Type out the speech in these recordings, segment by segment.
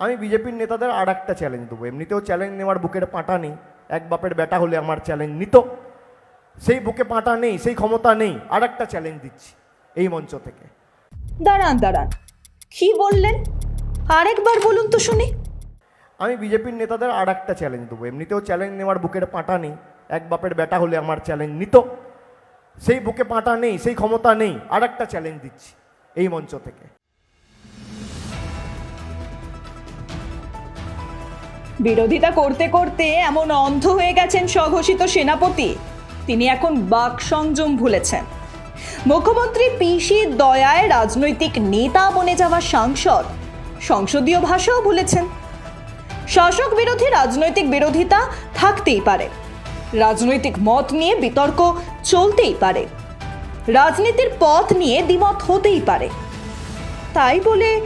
আমি বিজেপির নেতাদের আর একটা চ্যালেঞ্জ দেবো। এমনিতেও চ্যালেঞ্জ নেওয়ার বুকের পাঁটা নেই। এক বাপের বেটা হলে আমার চ্যালেঞ্জ নিত। সেই বুকে পাঁটা নেই সেই ক্ষমতা নেই। আর একটা চ্যালেঞ্জ দিচ্ছি এই মঞ্চ থেকে। দাঁড়ান দাঁড়ান। কি বললেন? আরেকবার বলুন তো শুনি। আমি বিজেপির নেতাদের আর একটা চ্যালেঞ্জ দেবো। এমনিতেও চ্যালেঞ্জ নেওয়ার বুকের পাঁটা নেই। এক বাপের বেটা হলে আমার চ্যালেঞ্জ নিত। সেই বুকে পাঁটা নেই সেই ক্ষমতা নেই। আর একটা চ্যালেঞ্জ দিচ্ছি এই মঞ্চ থেকে। বিরোধিতা করতে করতে এমন অন্ধ হয়ে গেছেন স্বঘোষিত সেনাপতি। তিনি এখন বাক সংযম ভুলেছেন। মুখ্যমন্ত্রী পিসি দয়ায় রাজনৈতিক নেতা বনে যাওয়া সাংসদ, সংসদীয় ভাষাও ভুলেছেন। শাসক বিরোধী রাজনৈতিক বিরোধিতা থাকতেই পারে। রাজনৈতিক মত নিয়ে বিতর্ক চলতেই পারে। রাজনীতির পথ নিয়ে দ্বিমত হতেই পারে। তাই বলে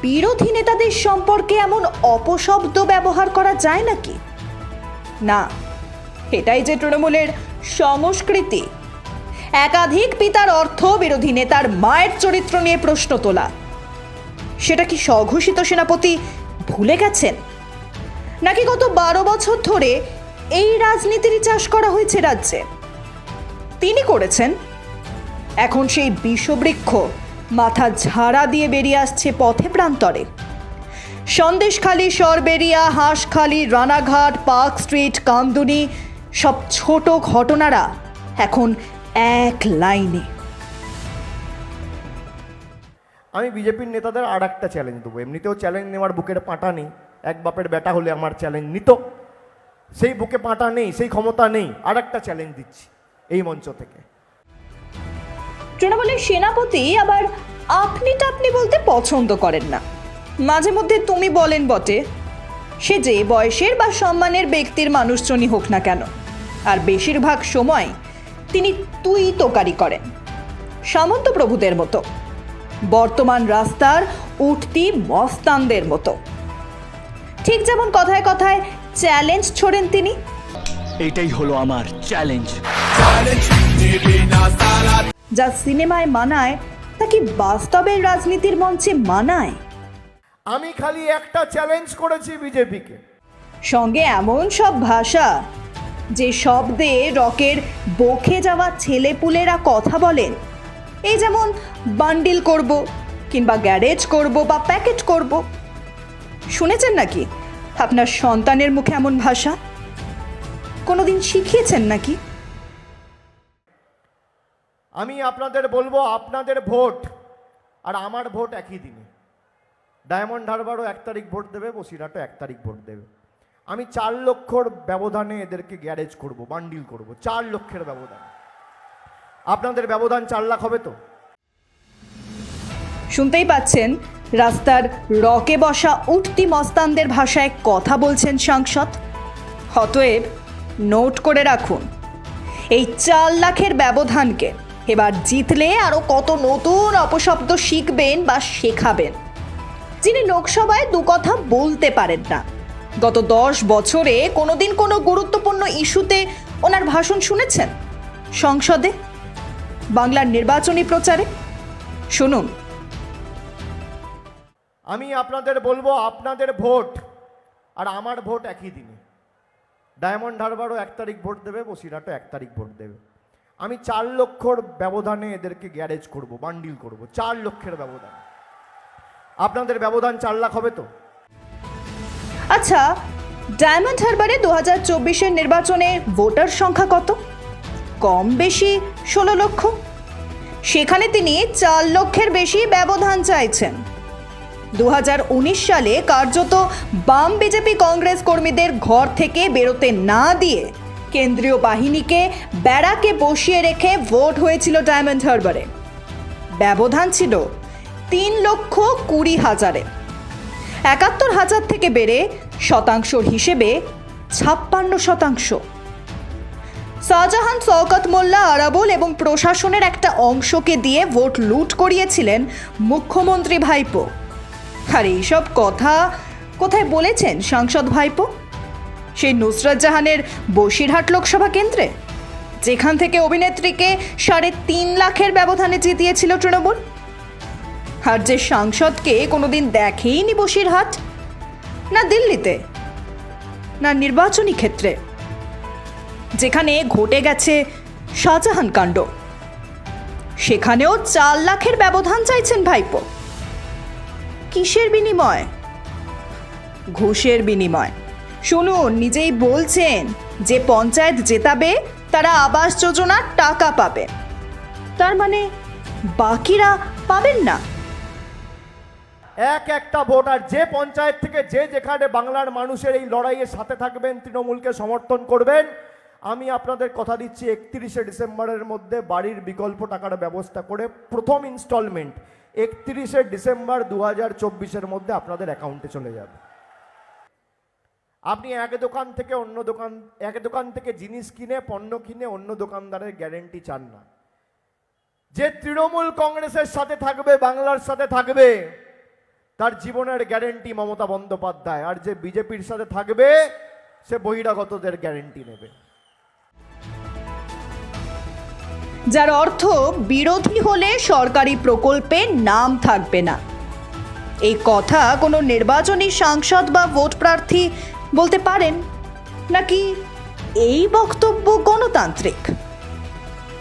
বিরোধী নেতাদের সম্পর্কে এমন অপশব্দ ব্যবহার করা যায় নাকি? না, এটাই যে তৃণমূলের সংস্কৃতি। একাধিক পিতার অর্থ বিরোধী নেতার মায়ের চরিত্র নিয়ে প্রশ্ন তোলা। সেটা কি স্বঘোষিত সেনাপতি ভুলে গেছেন? নাকি গত বারো বছর ধরে এই রাজনীতিরই চাষ করা হয়েছে রাজ্যে? তিনি করেছেন। এখন সেই বিষবৃক্ষ মাথা ঝাড়া দিয়ে বেরিয়ে আসছে পথে প্রান্তরে। সন্দেশখালী, সরবেরিয়া, হাঁসখালি, রানাঘাট, পার্ক স্ট্রিট, কামদুনি, সব ছোট ঘটনারা এখন এক লাইনে। আমি বিজেপির নেতাদের আর একটা চ্যালেঞ্জ দেবো। এমনিতেও চ্যালেঞ্জ নেওয়ার বুকের পাঁটা নেই। এক বাপের বেটা হলে আমার চ্যালেঞ্জ নিত। সেই বুকে পাঁটা নেই, সেই ক্ষমতা নেই। আর একটা চ্যালেঞ্জ দিচ্ছি এই মঞ্চ থেকে। তৃণমূলের সেনাপতি আবার আপনি টাপনি বলতে পছন্দ করেন না। মাঝে মধ্যে তুমি বলেন বটে সে যে বয়সের বা সম্মানের ব্যক্তির মানুষজনই হোক না কেন আর বেশিরভাগ সময় তিনি তুই তোকারি করেন সামন্ত প্রভুদের মতো বর্তমান রাস্তার উঠতি মস্তানদের মতো। ঠিক যেমন কথায় কথায় চ্যালেঞ্জ ছোড়েন তিনি। এটাই হলো আমার চ্যালেঞ্জ। যা সিনেমায় মানায় তা কি বাস্তবের রাজনীতির মঞ্চে মানায়? আমি খালি একটা চ্যালেঞ্জ করেছি বিজেপিকে। সঙ্গে এমন সব ভাষা যে শব্দে রকের বকে যাওয়া ছেলেপুলেরা কথা বলেন। এই যেমন বান্ডিল করব কিংবা গ্যারেজ করব বা প্যাকেট করব। শুনেছেন নাকি আপনার সন্তানের মুখে এমন ভাষা? কোনোদিন শিখিয়েছেন নাকি? আমি আপনাদের বলব, আপনাদের ভোট, আর আমার ভোট একই দিনে। ডায়মন্ড হারবারও এক তারিখ ভোট দেবে, বসিরহাটও এক তারিখ ভোট দেবে। আমি চার লক্ষর ব্যবধানে এদেরকে গ্যারেজ করব, বান্ডিল করব, চার লক্ষের ব্যবধান। আপনাদের ব্যবধান চার লাখ হবে তো? শুনতেই পাচ্ছেন, রাস্তার রকে বসা উঠতি মস্তানদের ভাষায় কথা বলছেন সাংসদ। অতএব নোট করে রাখুন, এই চার লাখের ব্যবধানকে এবার জিতলে আরও কত নতুন অপশব্দ শিখবেন বা শেখাবেন। যিনি লোকসভায় দু কথা বলতে পারেন না। গত দশ বছরে কোনোদিন কোনো গুরুত্বপূর্ণ ইস্যুতে ওনার ভাষণ শুনেছেন? সংসদে? বাংলার নির্বাচনী প্রচারে? শুনুন। আমি আপনাদের বলব, আপনাদের ভোট আর আমার ভোট একই দিনে। ডায়মন্ড হারবারও এক তারিখ ভোট দেবে, বসিরহাটও এক তারিখ ভোট দেবে। আমি চার লক্ষর ব্যবধানে এদেরকে গ্যারেজ করব, বান্ডিল করব, চার লক্ষের ব্যবধান। আপনাদের ব্যবধান চার লাখ হবে তো? আচ্ছা ডায়মন্ড হারবারে দু হাজার চব্বিশের নির্বাচনে ভোটার সংখ্যা কত? কম বেশি ষোলো লক্ষ। সেখানে তিনি চার লক্ষের বেশি ব্যবধান চাইছেন। দু হাজার উনিশ সালে কার্যত বাম বিজেপি কংগ্রেস কর্মীদের ঘর থেকে বেরোতে না দিয়ে কেন্দ্রীয় বাহিনীকে ব্যারাকে বসিয়ে রেখে ভোট হয়েছিল ডায়মন্ড হারবারে। ব্যবধান ছিল তিন লক্ষ কুড়ি হাজারে। একাত্তর হাজার থেকে বেড়ে শতাংশর হিসেবে ছাপ্পান্ন শতাংশ। শাহজাহান, শওকত মোল্লা, আরাবল এবং প্রশাসনের একটা অংশকে দিয়ে ভোট লুট করিয়েছিলেন মুখ্যমন্ত্রী ভাইপো। আর এইসব কথা কোথায় বলেছেন সাংসদ ভাইপো? সেই নুসরাত জাহানের বসিরহাট লোকসভা কেন্দ্রে। যেখান থেকে অভিনেত্রীকে সাড়ে তিন লাখের ব্যবধানে জিতিয়েছিল তৃণমূল। আর যে সাংসদকে কোনোদিন দেখেইনি বসিরহাট, না দিল্লিতে, না নির্বাচনী ক্ষেত্রে, যেখানে ঘটে গেছে শাহজাহান কাণ্ড। সেখানেও চার লাখের ব্যবধান চাইছেন ভাইপো। কিসের বিনিময়? ঘুষের বিনিময়। শুনুন নিজেই বলছেন, যে পঞ্চায়েত জেতাবে, তারা আবাস যোজনার টাকা পাবে। তার মানে বাকিরা পাবেন না? এক একটা ভোট, আর যে পঞ্চায়েত থেকে যে যেখানে বাংলার মানুষের এই লড়াইয়ের সাথে থাকবেন, তৃণমূলকে সমর্থন করবেন। আমি আপনাদের কথা দিচ্ছি, একত্রিশে ডিসেম্বরের মধ্যে বাড়ির বিকল্প টাকার ব্যবস্থা করে প্রথম ইনস্টলমেন্ট একত্রিশে ডিসেম্বর দু হাজার চব্বিশের মধ্যে আপনাদের অ্যাকাউন্টে চলে যাবে। আপনি এক দোকান থেকে অন্য দোকান, এক দোকান থেকে জিনিস কিনে, পণ্য কিনে অন্য দোকানদারের গ্যারেন্টি চান না। যে তৃণমূল কংগ্রেসের সাথে থাকবে, বাংলার সাথে থাকবে, তার জীবনের গ্যারেন্টি মমতা বন্দ্যোপাধ্যায়। আর যে বিজেপির সাথে থাকবে, সে বহিরাগতদের গ্যারেন্টি নেবে। যার অর্থ, বিরোধী হলে সরকারি প্রকল্পে নাম থাকবে না। এই কথা কোনো নির্বাচনী সাংসদ বা ভোট প্রার্থী বলতে পারেন নাকি এই বক্তব্য গণতান্ত্রিক?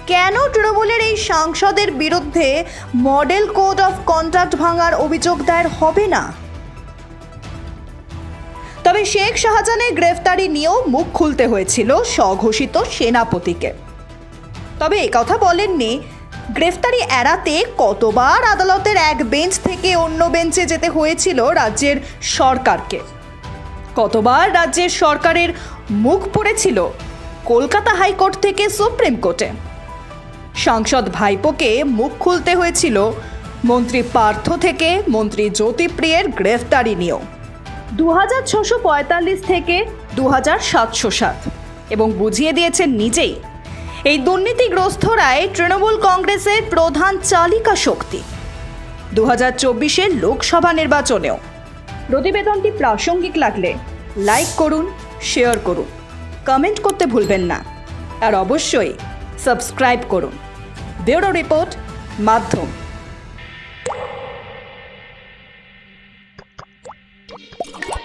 কেন তৃণমূলের এই সাংসদের বিরুদ্ধে মডেল কোড অফ কন্ডাক্ট ভাঙার অভিযোগ দায়ের হবে না? তবে শেখ শাহজাহানের গ্রেফতারি নিয়েও মুখ খুলতে হয়েছিল স্বঘোষিত সেনাপতিকে। তবে কথা বলেননি, গ্রেফতারি এড়াতে কতবার আদালতের এক বেঞ্চ থেকে অন্য বেঞ্চে যেতে হয়েছিল রাজ্যের সরকারকে। কতবার রাজ্যের সরকারের মুখ পড়েছিল কলকাতা হাইকোর্ট থেকে সুপ্রিম কোর্টে। সাংসদ ভাইপোকে মুখ খুলতে হয়েছিল মন্ত্রী পার্থ থেকে মন্ত্রী জ্যোতিপ্রিয়ের গ্রেফতারি নিয়েও। দু হাজার ছশো পঁয়তাল্লিশ থেকে দু হাজার সাতশো সাত। এবং বুঝিয়ে দিয়েছেন নিজেই, এই দুর্নীতিগ্রস্তরাই তৃণমূল কংগ্রেসের প্রধান চালিকা শক্তি দু হাজার চব্বিশের লোকসভা নির্বাচনেও প্রতিবেদনটি প্রাসঙ্গিক লাগলে লাইক করুন, শেয়ার করুন কমেন্ট করতে ভুলবেন না। আর অবশ্যই সাবস্ক্রাইব করুন। বেরো রিপোর্ট, মাধ্যম। you